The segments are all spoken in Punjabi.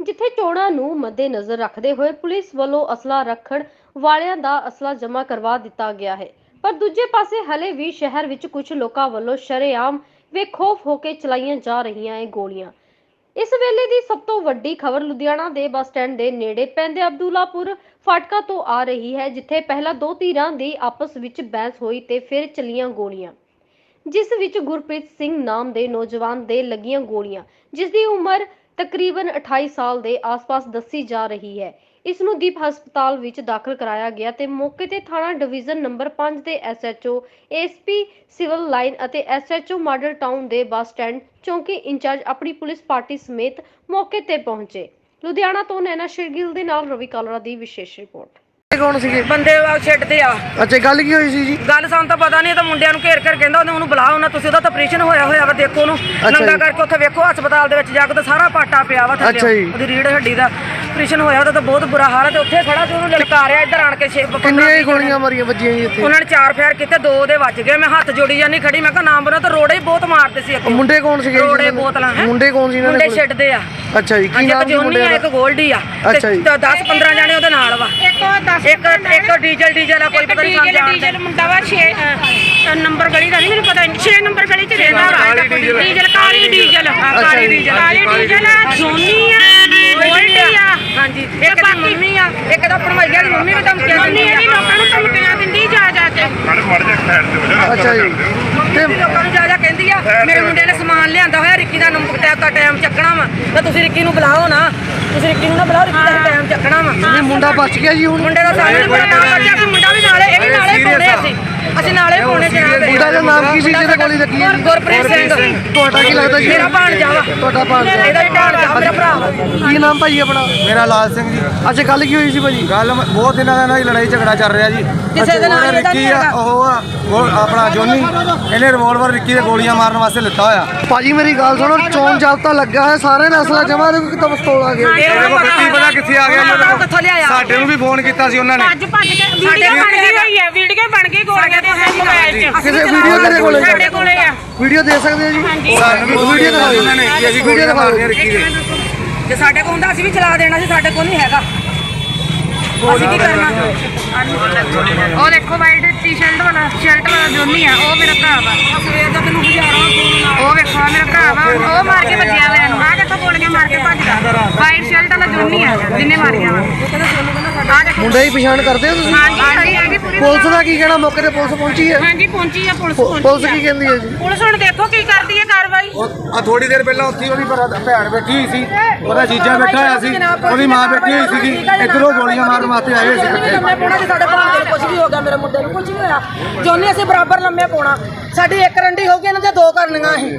ਜਿੱਥੇ ਚੋਣਾਂ ਨੂੰ ਮੱਦੇਨਜ਼ਰ ਰੱਖਦੇ ਹੋਏ ਪੁਲਿਸ ਵੱਲੋਂ ਅਸਲਾ ਰੱਖਣ ਵਾਲਿਆਂ ਦਾ ਅਸਲਾ ਜਮ੍ਹਾਂ ਕਰਵਾ ਦਿੱਤਾ ਗਿਆ ਹੈ। ਪਰ ਦੂਜੇ ਪਾਸੇ ਹਲੇ ਵੀ ਸ਼ਹਿਰ ਵਿੱਚ ਕੁਝ ਲੋਕਾਂ ਵੱਲੋਂ ਸ਼ਰੇਆਮ ਬੇਖੌਫ ਹੋ ਕੇ ਚਲਾਈਆਂ ਜਾ ਰਹੀਆਂ ਇਹ ਗੋਲੀਆਂ। ਇਸ ਵੇਲੇ ਦੀ ਸਭ ਤੋਂ ਵੱਡੀ ਖਬਰ ਲੁਧਿਆਣਾ ਦੇ ਬੱਸ ਸਟੈਂਡ ਦੇ ਨੇੜੇ ਪੈਂਦੇ ਅਬਦੁੱਲਾਪੁਰ ਫਾਟਕਾ ਤੋਂ ਆ ਰਹੀ ਹੈ, ਜਿੱਥੇ ਪਹਿਲਾਂ ਦੋ ਧਿਰਾਂ ਦੀ ਆਪਸ ਵਿੱਚ ਬਹਿਸ ਹੋਈ ਤੇ ਫਿਰ ਚੱਲੀਆਂ ਗੋਲੀਆਂ, ਜਿਸ ਵਿੱਚ ਗੁਰਪ੍ਰੀਤ ਸਿੰਘ ਨਾਮ ਦੇ ਨੌਜਵਾਨ ਦੇ ਲੱਗੀਆਂ ਗੋਲੀਆਂ, ਜਿਸ ਦੀ ਉਮਰ ਤਕਰੀਬਨ 28 ਸਾਲ ਦੇ ਆਸ-ਪਾਸ ਦੱਸੀ ਜਾ ਰਹੀ ਹੈ। ਇਸ ਨੂੰ ਦੀਪ ਹਸਪਤਾਲ ਵਿੱਚ ਦਾਖਲ ਕਰਾਇਆ ਗਿਆ ਤੇ ਮੌਕੇ ਤੇ ਥਾਣਾ ਡਿਵੀਜ਼ਨ ਨੰਬਰ 5 ਦੇ ਐਸਐਚਓ ਏਐਸਪੀ ਸਿਵਲ ਲਾਈਨ ਅਤੇ ਐਸਐਚਓ ਮਾਡਲ ਟਾਊਨ ਦੇ ਬੱਸ ਸਟੈਂਡ ਚੌਂਕੀ ਇੰਚਾਰਜ ਆਪਣੀ ਪੁਲਿਸ ਪਾਰਟੀ ਸਮੇਤ ਮੌਕੇ ਤੇ ਪਹੁੰਚੇ। ਲੁਧਿਆਣਾ ਤੋਂ ਨੈਨਾ ਸ਼ਿਰਗਿਲ ਦੇ ਨਾਲ ਰਵੀ ਕਾਲਰਾ ਦੀ ਵਿਸ਼ੇਸ਼ ਰਿਪੋਰਟ। ਇਹ ਕੌਣ ਸੀਗੇ? ਬੰਦੇ ਆ ਛੱਡਦੇ ਆ। ਅੱਛਾ ਗੱਲ ਕੀ ਹੋਈ ਸੀ ਜੀ? ਗੱਲ ਸਾਨੂੰ ਤਾਂ ਪਤਾ ਨਹੀਂ ਇਹ ਤਾਂ ਮੁੰਡਿਆਂ ਨੂੰ ਘੇਰ ਘੇਰ ਕਹਿੰਦਾ ਉਹਨੇ ਉਹਨੂੰ ਬੁਲਾਓ ਉਹਨਾਂ ਤੁਸੀਂ ਉਹਦਾ ਤਾਂ ਆਪਰੇਸ਼ਨ ਹੋਇਆ ਹੋਇਆ ਵਾ ਦੇਖੋ ਉਹਨੂੰ। ਨੰਗਾ ਕਰਕੇ ਉੱਥੇ ਵੇਖੋ ਹਸਪਤਾਲ ਦੇ ਵਿੱਚ ਜਾ ਕੇ ਤਾਂ ਸਾਰਾ ਪਾਟਾ ਪਿਆ ਵਾ ਅੱਛਾ ਜੀ। ਥੱਲੇ ਉਹਦੀ ਰੀੜ ਹੱਡੀ ਦਾ ਆਪਰੇਸ਼ਨ ਹੋਇਆ ਉਹਦਾ ਤਾਂ ਬਹੁਤ ਬੁਰਾ ਹਾਲ ਹੈ ਤੇ ਉੱਥੇ ਖੜਾ ਤੇ ਉਹਨੂੰ ਲਲਕਾਰਿਆ ਇੱਧਰ ਆਣ ਕੇ ਛੇ ਕਿੰਨੀਆਂ ਹੀ ਗੋਲੀਆਂ ਮਾਰੀਆਂ ਵੱਜੀਆਂ ਜੀ ਇੱਥੇ। ਉਹਨਾਂ ਨੇ ਚਾਰ ਫੇਰ ਕੀਤੇ ਦੋ ਉਹਦੇ ਵੱਜ ਗਏ। ਮੈਂ ਹੱਥ ਜੋੜੀ ਜਾਨੀ ਖੜੀ ਮੈਂ ਕਿਹਾ ਨਾਮ ਬਣਾ ਤਾਂ ਰੋੜੇ ਹੀ ਬਹੁਤ ਮਾਰਦੇ ਸੀ ਅੱਗੇ ਮੁੰਡੇ ਕੌਣ ਸੀਗੇ ਰੋੜੇ ਦੇ? ਬੋਤਲਾਂ ਹੈਂ? ਮੁੰਡੇ ਕੌਣ ਸੀ ਇਹਨਾਂ ਮੁੰਡੇ ਦੇ ਛੱਡਦੇ ਆ। ਅੱਛਾ ਜੀ ਕੀ ਨਾਮ ਮੁੰਡੇ ਦਾ? ਇੱਕ ਗੋਲਡੀ ਆ। ਅੱਛਾ ਜੀ। 10 15 ਜਾਣੇ ਉਹਦੇ ਨਾਲ ਵਾ। ਇੱਕ 10 ਇੱਕ ਇੱਕ ਡੀਜ਼ਲ ਡੀਜ਼ਲ ਆ ਕੋਈ ਪਤਾ ਨਹੀਂ ਡੀਜ਼ਲ ਜਾਣਦੇ। ਡੀਜ਼ਲ ਮੁੰਡਾ ਵਾ 6 ਨੰਬਰ ਗਲੀ ਦਾ ਨਹੀਂ ਮੈਨੂੰ ਪਤਾ 6 ਨੰਬਰ ਗਲੀ ਚ ਰਹਿੰਦਾ ਵਾ। ਡੀਜ਼ਲ। ਕਾਲੀ ਡੀਜ਼ਲ। ਹਾਂ, ਕਾਲੀ ਜੀ। ਡੀਜ਼ਲ। ਕਾਲੀ ਡੀਜ਼ਲ ਆ ਸੋਨੀ ਆ। ਗੋਲਡੀ ਆ। ਹਾਂਜੀ ਇੱਕ ਦੀ ਮੰਮੀ ਆ ਇੱਕ ਦਾ ਭਣਵਈਆ ਦੀ ਮੰਮੀ ਵੀ ਧਮਕੀਆਂ ਮੰਮੀ ਦਿੰਦੀ ਆ। ਇਹਦੀ ਲੋਕਾਂ ਨੂੰ ਧਮਕੀਆਂ ਦਿੰਦੀ ਜਾ ਜਾ ਕੇ। ਮੜ ਮੜ ਜਾ ਖੈਰ ਦੇ ਵਜਾ ਅੱਛਾ ਜੀ। ਮੰਮੀ ਵੀ ਲੋਕਾਂ ਨੂੰ ਜਾ ਜਾ ਕਹਿੰਦੀ ਆ ਮੇਰੇ ਮੁੰਡੇ ਨੇ ਸਮਾਨ ਲਿਆਂਦਾ ਹੋਇਆ ਰਿੱਕੀ ਦਾ ਨੰਬਰ ਟੈਪ ਦਾ ਟਾਈਮ ਚੱਕਣਾ ਵਾ ਤਾਂ ਤੁਸੀਂ ਰਿੱਕੀ ਨੂੰ ਬੁਲਾਓ ਨਾ। ਤੁਸੀਂ ਰਿੱਕੀ ਨੂੰ ਨਾ ਬੁਲਾਓ ਰਿੱਕੀ ਦਾ ਟਾਈਮ ਚੱਕਣਾ ਵਾ। ਇਹ ਮੁੰਡਾ ਬਚ ਗਿਆ ਜੀ ਹੁਣ। ਮੁੰਡੇ ਦਾ ਵੀ ਮੁੰਡਾ ਵੀ ਨਾਲੇ ਇਹ ਵੀ ਨਾਲੇ ਪਾਉਣੇ ਅਸੀਂ। ਅਸੀਂ ਨਾਲੇ ਪਾਉਣੇ ਜਨਾਬ ਦਾ ਨਾਮ ਕੀ ਸੀ ਜਿਹਦੇ ਗੋਲੀ ਲੱਗੀ ਹੈ? ਜੀ? ਗੁਰਪ੍ਰੀਤ ਸਿੰਘ। ਤੁਹਾਡਾ ਕੀ ਲੱਗਦਾ ਜੀ? ਮੇਰਾ ਭਾਣਜਾ ਵਾ। ਤੁਹਾਡਾ ਭਾਣਜਾ। ਇਹਦਾ ਵੀ ਭਾਣਜਾ ਮੇਰਾ ਭਰਾ ਕੀ ਨਾਮ ਭਾਈ ਆਪਣਾ? ਮੇਰਾ ਲਾਲ ਸਿੰਘ ਜੀ। ਅੱਛਾ ਗੱਲ ਕੀ ਹੋਈ ਸੀ ਭਾਜੀ? ਗੱਲ ਮ- ਬਹੁਤ ਦਿਨਾਂ ਦਾ ਇਹਨਾਂ ਦੀ ਲੜਾਈ ਝਗੜਾ ਚੱਲ ਰਿਹਾ ਜੀ। ਕਿਸੇ ਦੇ ਨਾਲ ਉਹਦਾ ਇਹਦਾ ਨਹੀਂ ਰਿੱਕੀ ਆ ਹੈਗਾ। ਉਹ ਆ ਉਹ ਆਪਣਾ ਜੋਨੀ। ਇਹਨੇ ਰਿਵੋਲਵਰ ਰਿੱਕੀ ਦੇ ਗੋਲੀਆਂ ਮਾਰਨ ਵਾਸਤੇ ਲਿੱਤਾ ਹੋਇਆ। ਭਾਜੀ ਮੇਰੀ ਗੱਲ ਸੁਣੋ ਚੋਣ ਜਾਬਤਾ ਲੱਗਾ ਹੈ ਸਾਰੇ ਨੇ ਅਸਲਾ ਜਮਾ ਦੇ ਕਿਤਾ ਪਿਸਤੌਲ ਆ ਗਿਆ। ਇਹਦੇ ਕੋਲ ਕੀ ਪਤਾ ਕਿੱਥੇ ਆ ਗਿਆ ਜੀ ਉਹਦੇ ਕੋਲ। ਕਿੱਥੋਂ ਲਿਆਇਆ ਸਾਡੇ ਨੂੰ ਵੀ ਫੋਨ ਕੀਤਾ ਸੀ ਉਹਨਾਂ ਨੇ। ਭੱਜ ਭੱਜ ਕੇ ਵੀਡੀਓ ਬਣ ਗਈ ਹੋਈ ਹੈ ਵੀਡੀਓ ਬਣ ਗਈ ਗੋਲੀਆਂ ਦੇ। ਕਿਸੇ ਵੀਡੀਓ ਕਿਹਦੇ ਕੋਲ? ਹੈ ਸਾਡੇ ਕੋਲੇ ਆ। ਵੀਡੀਓ ਦੇ ਸਕਦੇ ਹੋ ਜੀ? ਸਾਨੂੰ ਵੀ ਵੀਡੀਓ ਦਿਖਾਈ ਉਹਨਾਂ ਨੇ ਕਿ ਅਸੀਂ ਗੋਲੀਆਂ ਮਾਰਨੀਆਂ ਰਿੱਕੀ ਦੇ। ਜੇ ਸਾਡੇ ਕੋਲ ਹੁੰਦਾ ਅਸੀਂ ਵੀ ਚਲਾ ਦੇਣਾ ਸੀ ਸਾਡੇ ਕੋਲ ਨਹੀਂ ਹੈਗਾ। ਅਸੀਂ ਕੀ ਕਰਨਾ? ਉਹ ਦੇਖੋ ਵਾਈਟ ਟੀ-ਸ਼ਰਟ ਵਾਲਾ ਸ਼ਰਟ ਵਾਲਾ ਜੋਨੀ ਆ ਉਹ ਮੇਰਾ ਭਰਾ ਵਾ। ਸਵੇਰ ਦਾ ਤੈਨੂੰ ਹਜ਼ਾਰਾਂ ਫੋਨ ਉਹ ਵੇਖੋ ਮੇਰਾ ਭਰਾ ਵਾ ਉਹ ਮਾਰ ਕੇ ਵੱਜਿਆ ਹੋਇਆ ਨੂੰ ਆ ਦੇਖੋ ਗੋਲੀਆਂ ਮਾਰ ਕੇ ਭੱਜਦਾ ਵਾਈਟ ਸ਼ਰਟ ਵਾਲਾ ਜੋਨੀ ਆ ਜਿੰਨੇ ਮਾਰੀਆਂ ਵਾ। ਆ ਦੇਖੋ। ਮੁੰਡੇ ਦੀ ਪਛਾਣ ਕਰਦੇ ਹੋ ਤੁਸੀਂ? ਹਾਂਜੀ ਹਾਂਜੀ। ਪੁਲਿਸ ਦਾ ਕੀ ਕਹਿਣਾ? ਮੌਕੇ ਤੇ ਪੁਲਿਸ ਪਹੁੰਚੀ ਹੈ? ਹਾਂਜੀ ਪਹੁੰਚੀ ਆ ਪੁਲਿਸ ਪੁ- ਪੁਲਿਸ ਪਹੁੰਚੀ ਕੀ ਕਹਿੰਦੀ ਹੈ ਜੀ? ਪੁਲਿਸ ਹੁਣ ਦੇਖੋ ਕੀ ਕਰਦੀ ਹੈ ਕਾਰਵਾਈ। ਆ ਥੋੜੀ ਦੇਰ ਪਹਿਲਾਂ ਉੱਥੇ ਉਹਦੀ ਭਰਾ- ਭੈਣ ਬੈਠੀ ਹੋਈ ਸੀ। ਉਹਦਾ ਜੀਜਾ ਬੈਠਾ ਹੋਇਆ ਸੀ। ਉਹਦੀ ਮਾਂ ਬੈਠੀ ਹੋਈ ਸੀਗੀ। ਇੱਧਰੋਂ ਗੋਲੀਆਂ ਮਾਰਨ ਵਾਸਤੇ ਆਏ ਹੋਏ ਸੀ ਇਕੱਠੇ ਲੰਮੇ ਪਾਉਣਾ ਸੀ ਸਾਡੇ ਭਾਂਜੇ ਨੂੰ ਕੁਝ ਵੀ ਹੋ ਗਿਆ ਮੇਰੇ ਮੁੰਡੇ ਨੂੰ ਕੁਝ ਵੀ ਹੋਇਆ। ਜੋਨੀ ਅਸੀਂ ਬਰਾਬਰ ਲੰਮੇ ਪਾਉਣਾ ਸਾਡੀ ਇੱਕ ਰੰਡੀ ਹੋ ਗਈ ਇਹਨਾਂ ਦੀਆਂ ਦੋ ਕਰਨੀਆਂ ਅਸੀਂ।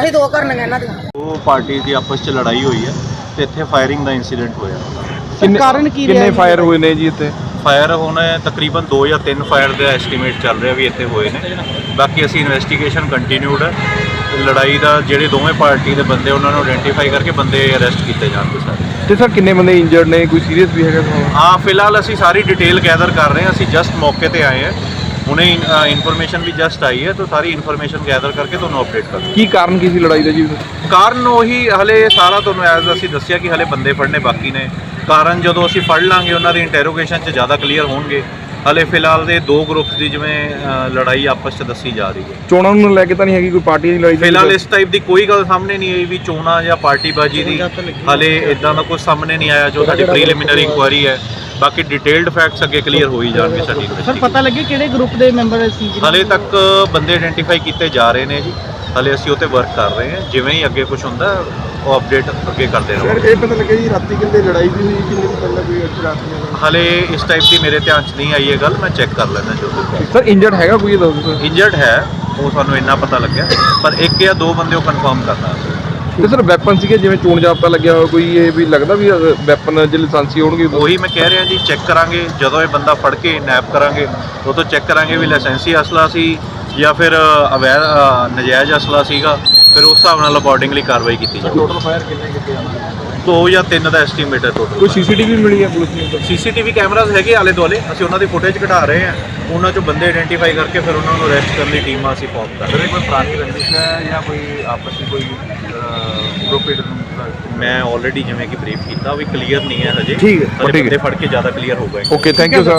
ਅਸੀਂ ਦੋ ਕਰਨੀਆਂ ਇਹਨਾਂ ਦੀਆਂ। ਉਹ ਪਾਰਟੀ ਦੀ ਆਪਸ 'ਚ ਲੜਾਈ ਹੋਈ ਹੈ ਤੇ ਇੱਥੇ ਫਾਇਰਿੰਗ ਦਾ ਇਨਸੀਡੈਂਟ ਹੋਇਆ। ਕਾਰਨ ਕੀ ਰਿਹਾ ਕਿੰਨੇ ਫਾਇਰ ਹੋਏ ਨੇ ਜੀ ਇੱਥੇ? ਫਾਇਰ ਹੁਣ ਤਕਰੀਬਨ 2 ਜਾਂ 3 ਫਾਇਰ ਦਾ ਐਸਟੀਮੇਟ ਚੱਲ ਰਿਹਾ ਵੀ ਇੱਥੇ ਹੋਏ ਨੇ। ਬਾਕੀ ਅਸੀਂ ਇਨਵੈਸਟੀਗੇਸ਼ਨ ਕੰਟੀਨਿਊਡ ਹੈ। ਲੜਾਈ ਦਾ ਜਿਹੜੇ ਦੋਵੇਂ ਪਾਰਟੀ ਦੇ ਬੰਦੇ ਉਹਨਾਂ ਨੂੰ ਆਇਡੈਂਟੀਫਾਈ ਕਰਕੇ ਬੰਦੇ ਅਰੈਸਟ ਕੀਤੇ ਜਾਣਗੇ ਸਾਰੇ। ਤੇ ਸਰ ਕਿੰਨੇ ਬੰਦੇ ਇੰਜਰਡ ਨੇ? ਕੋਈ ਸੀਰੀਅਸ ਵੀ ਹੈਗਾ ਹਾਂ ਫਿਲਹਾਲ ਅਸੀਂ ਸਾਰੀ ਡਿਟੇਲ ਗੈਦਰ ਕਰ ਰਹੇ ਹਾਂ। ਅਸੀਂ ਜਸਟ ਮੌਕੇ ਤੇ ਆਏ ਹਾਂ। ਹੁਣੇ ਇਨਫੋਰਮੇਸ਼ਨ ਵੀ ਜਸਟ ਆਈ ਹੈ ਤਾਂ ਸਾਰੀ ਇਨਫੋਰਮੇਸ਼ਨ ਗੈਦਰ ਕਰਕੇ ਤੁਹਾਨੂੰ ਅਪਡੇਟ ਕਰਾਂਗੇ ਕੀ ਕਾਰਨ ਕੀ ਸੀ ਲੜਾਈ ਦਾ ਜੀ? ਕਾਰਨ ਉਹੀ ਹਲੇ ਸਾਰਾ ਤੁਹਾਨੂੰ ਐਜ਼ ਅਸੀਂ ਦੱਸਿਆ ਕਿ ਹਲੇ ਬੰਦੇ ਫੜਨੇ ਬਾਕੀ ਨੇ। ਕਾਰਨ ਜਦੋਂ ਅਸੀਂ ਫੜ ਲਾਂਗੇ ਉਹਨਾਂ ਦੀ ਇੰਟਰੋਗੇਸ਼ਨ 'ਚ ਜ਼ਿਆਦਾ ਕਲੀਅਰ ਹੋਣਗੇ। ਹਲੇ ਫਿਲਹਾਲ ਦੇ ਦੋ ਗਰੁੱਪਸ ਦੀ ਜਿਵੇਂ ਲੜਾਈ ਆਪਸ 'ਚ ਦੱਸੀ ਜਾ ਰਹੀ ਹੈ। ਚੋਣਾਂ ਨੂੰ ਲੈ ਕੇ ਤਾਂ ਨਹੀਂ ਹੈਗੀ ਕੋਈ ਪਾਰਟੀ ਦੀ ਲੜਾਈ? ਫਿਲਹਾਲ ਇਸ ਟਾਈਪ ਦੀ ਕੋਈ ਗੱਲ ਸਾਹਮਣੇ ਨਹੀਂ ਆਈ ਵੀ ਚੋਣਾਂ ਜਾਂ ਪਾਰਟੀਬਾਜ਼ੀ ਦੀ। ਹਲੇ ਇਦਾਂ ਦਾ ਕੁਝ ਸਾਹਮਣੇ ਨਹੀਂ ਆਇਆ ਜੋ ਸਾਡੀ ਪ੍ਰੀਲਿਮਿਨਰੀ ਇਨਕੁਆਇਰੀ ਹੈ। ਬਾਕੀ ਡਿਟੇਲਡ ਫੈਕਟਸ ਅੱਗੇ ਕਲੀਅਰ ਹੋ ਹੀ ਜਾਣਗੇ ਸਾਡੀ ਸਰ ਪਤਾ ਲੱਗੇ ਕਿਹੜੇ ਗਰੁੱਪ ਦੇ ਮੈਂਬਰ ਸੀ ਹਲੇ ਤੱਕ ਬੰਦੇ ਆਇਡੈਂਟੀਫਾਈ ਕੀਤੇ ਜਾ ਰਹੇ ਨੇ ਜੀ। ਹਲੇ ਅਸੀਂ ਉਹ ਤੇ ਵਰਕ ਕਰ ਰਹੇ ਹਾਂ। ਜਿਵੇਂ ਹੀ ਅੱਗੇ ਕੁਝ ਹੁੰਦਾ ਉਹ ਅਪਡੇਟ ਅੱਗੇ ਕਰਦੇ ਰਹਾਂਗੇ। ਇਹ ਪਤਾ ਲੱਗਿਆ ਜੀ ਰਾਤੀ ਕਿੰਨੇ ਲੜਾਈ ਵੀ ਹੋਈ ਕਿੰਨੇ ਪਹਿਲਾਂ ਕੋਈ ਅੱਛੀ ਰਾਤ ਹਲੇ ਇਸ ਟਾਈਪ ਦੀ ਮੇਰੇ ਧਿਆਨ 'ਚ ਨਹੀਂ ਆਈ ਇਹ ਗੱਲ ਮੈਂ ਚੈੱਕ ਕਰ ਲੈਣਾ ਚਾਹੁੰਦਾ ਸਰ ਇੰਜਰਡ ਹੈਗਾ ਕੋਈ ਸਰ ਇੰਜਰਡ ਹੈ ਉਹ ਸਾਨੂੰ ਇੰਨਾ ਪਤਾ ਲੱਗਿਆ। ਪਰ ਇੱਕ ਜਾਂ ਦੋ ਬੰਦੇ ਉਹ ਕਨਫਰਮ ਕਰਨਾ। ਅਸੀਂ ਤੇ ਸਰ ਵੈਪਨ ਸੀਗੇ ਜਿਵੇਂ ਚੋਣ ਜਾਬਤਾ ਲੱਗਿਆ ਹੋਇਆ ਕੋਈ ਇਹ ਵੀ ਲੱਗਦਾ ਵੀ ਵੈਪਨ ਜੇ ਲਾਇਸੈਂਸੀ ਹੋਣਗੇ? ਉਹੀ ਮੈਂ ਕਹਿ ਰਿਹਾ ਜੀ ਚੈੱਕ ਕਰਾਂਗੇ ਜਦੋਂ ਇਹ ਬੰਦਾ ਫੜ ਕੇ ਨੈਪ ਕਰਾਂਗੇ ਉਹ ਤੋਂ ਚੈੱਕ ਕਰਾਂਗੇ ਵੀ ਲਾਇਸੈਂਸੀ ਅਸਲਾ ਸੀ ਜਾਂ ਫਿਰ ਅਵੈਧ ਨਜਾਇਜ਼ ਅਸਲਾ ਸੀਗਾ ਫਿਰ ਉਸ ਹਿਸਾਬ ਨਾਲ ਅਕੋਰਡਿੰਗਲੀ ਕਾਰਵਾਈ ਕੀਤੀ ਜਾਵੇ ਟੋਟਲ ਫਾਇਰ ਕਿੰਨੇ ਕੀਤੇ ਜਾਣਗੇ ਦੋ ਜਾਂ ਤਿੰਨ ਦਾ ਐਸਟੀਮੇਟ ਹੈ ਕੋਈ ਟੋਟਲ ਸੀਸੀਟੀਵੀ ਮਿਲੀ ਹੈ ਪੁਲਿਸ ਨੂੰ? ਸੀਸੀਟੀਵੀ ਕੈਮਰਾਜ਼ ਹੈਗੇ ਆਲੇ ਦੁਆਲੇ ਅਸੀਂ ਉਹਨਾਂ ਦੀ ਫੁਟੇਜ ਕਢਾ ਰਹੇ ਹਾਂ। ਉਹਨਾਂ ਚੋਂ ਬੰਦੇ ਆਇਡੈਂਟੀਫਾਈ ਕਰਕੇ ਫਿਰ ਉਹਨਾਂ ਨੂੰ ਅਰੈਸਟ ਕਰਨ ਲਈ ਟੀਮਾਂ ਅਸੀਂ ਫਾਰਮ ਕਰ ਰਹੇ ਕੋਈ ਪੁਰਾਣੀ ਰੰਜਿਸ਼ ਹੈ ਜਾਂ ਕੋਈ ਆਪਸ ਵਿੱਚ ਕੋਈ ਮੈਂ ਆਲਰੇਡੀ ਜਿਵੇਂ ਕਿ ਬਰੀਫ ਕੀਤਾ ਵੀ ਕਲੀਅਰ ਨਹੀਂ ਹੈ ਹਜੇ ਠੀਕ ਹੈ, ਠੀਕ ਹੈ। ਬੰਦੇ ਫੜ ਕੇ ਜ਼ਿਆਦਾ ਕਲੀਅਰ ਹੋਊਗਾ ਓਕੇ ਥੈਂਕ ਯੂ ਸਰ